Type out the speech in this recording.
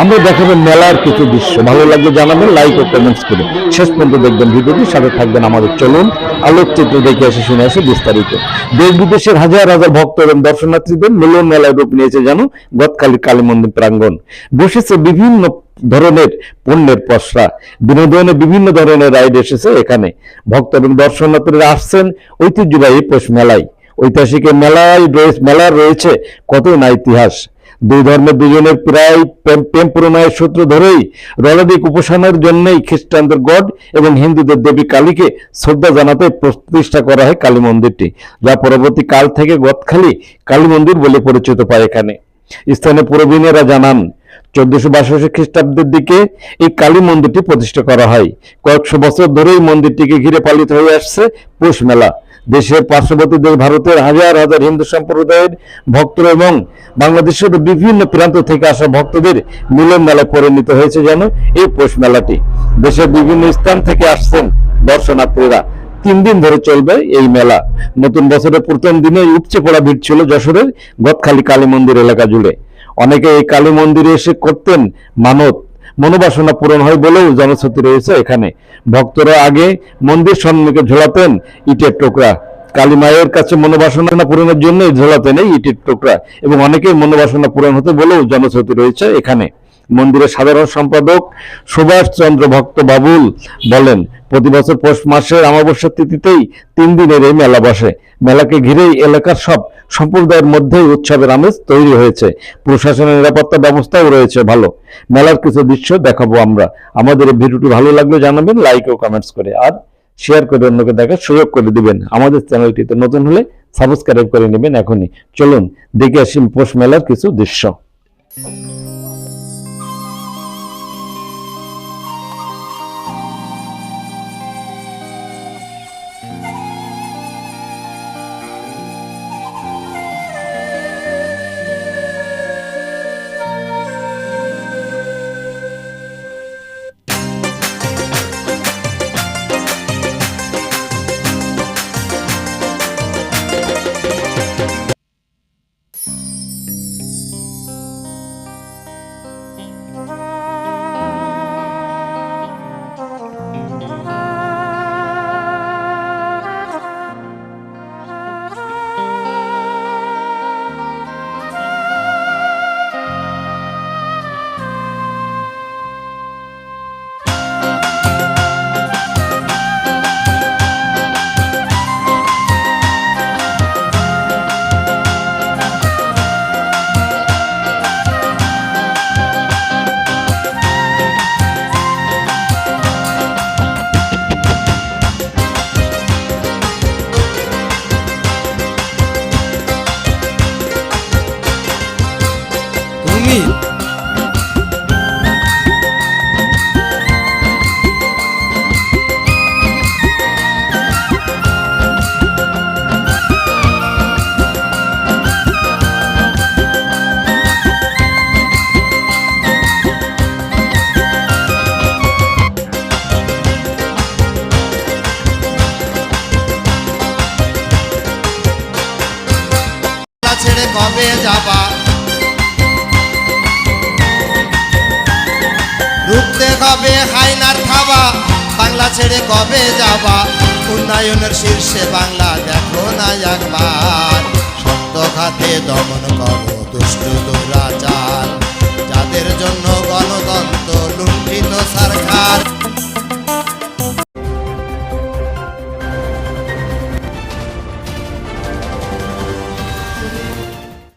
আমরা দেখাবো মেলার কিছু দৃশ্য। ভালো লাগলে জানাবেন লাইক ও কমেন্টস করে শেষ পর্যন্ত দেখবেন ভিডিওটি, সাথে থাকবেন আমাদের চলুন। আলোকচিত্র দেখে এসে শুনে আসে বিস্তারিত। দেশ বিদেশের হাজার হাজার ভক্ত এবং দর্শনার্থীদের মিলন মেলায় রূপ নিয়েছে যেন গতকালী কালী মন্দির প্রাঙ্গণ। বসেছে বিভিন্ন ধরনের পণ্যের পসরা। বিনোদনের বিভিন্ন ধরনের রাইড এসেছে এখানে। ভক্ত এবং দর্শনার্থীরা আসছেন ঐতিহ্যবাহী পৌষ মেলায়। ঐতিহাসিক মেলায় মেলার রয়েছে কত না ইতিহাস। দুই ধর্মের দুজনের প্রায় প্রেম- প্রণয়ের সূত্র ধরেই রণদিক উপাসনার জন্যই খ্রিস্টানদের গড এবং হিন্দুদের দেবী কালীকে শ্রদ্ধা জানাতে প্রতিষ্ঠা করা হয় কালী মন্দিরটি, যা পরবর্তী কাল থেকে গদখালি কালী মন্দির বলে পরিচিত পায় এখানে। স্থানীয় প্রবীণেরা জানান চোদ্দশো বাষট্টি খ্রিস্টাব্দের দিকে এই কালী মন্দিরটি প্রতিষ্ঠা করা হয়। কয়েকশো বছর ধরেই মন্দিরটিকে ঘিরে পালিত হয়ে আসছে পৌষ মেলা। দেশের পার্শ্ববর্তী দেশ ভারতের হাজার হাজার হিন্দু সম্প্রদায়ের ভক্ত এবং বাংলাদেশের বিভিন্ন প্রান্ত থেকে আসা ভক্তদের মিলন মেলায় পরিণত হয়েছে যেন এই পৌষ মেলাটি। দেশের বিভিন্ন স্থান থেকে আসছেন দর্শনার্থীরা। তিন দিন ধরে চলবে এই মেলা। নতুন বছরের প্রথম দিনে উপচে পড়া ভিড় ছিল যশোরের গদখালি কালী মন্দির এলাকা জুড়ে। অনেকে এই কালী মন্দিরে এসে করতেন মানত। মনোবাসনা পূরণ হয় বলেও জনশ্রুতি রয়েছে এখানে। ভক্তরা আগে মন্দির সম্মুখে ঝোলাতেন ইটের টুকরা। কালী মায়ের কাছে মনোবাসনা পূরণের জন্য ঝোলাতেন এই ইটের টুকরা। এবং অনেকেই মনোবাসনা পূরণ হতে বলেও জনশ্রুতি রয়েছে এখানে। মন্দিরের সাধারণ সম্পাদক সুভাষ চন্দ্র ভক্ত বাবুল বলেন, প্রতি বছর পৌষ মাসের অমাবস্যার তিথিতেই তিন দিনের এই মেলা বসে। মেলাকে ঘিরেই এলাকার সব সম্প্রদায়ের মধ্যেই উৎসবের আমেজ তৈরি হয়েছে। প্রশাসনের নিরাপত্তা ব্যবস্থাও রয়েছে ভালো। মেলার কিছু দৃশ্য দেখাবো আমরা। আমাদের এই ভিডিওটি ভালো লাগলে জানাবেন লাইক ও কমেন্টস করে। আর শেয়ার করে অন্যকে দেখার সুযোগ করে দিবেন। আমাদের চ্যানেলটিতে নতুন হলে সাবস্ক্রাইব করে নেবেন এখনই। চলুন, দেখে আসি পৌষ মেলার কিছু দৃশ্য। কবে যাবা? ঢুকতে কবে হাইনার খাবা বাংলা ছেড়ে কবে যাবা? উন্নয়নের শীর্ষে বাংলা দেখো না একবার। সত্য খাতে দমন করো দুষ্ট দুরাচার। যাদের জন্য গণতন্ত্র লুণ্ঠিত সরকার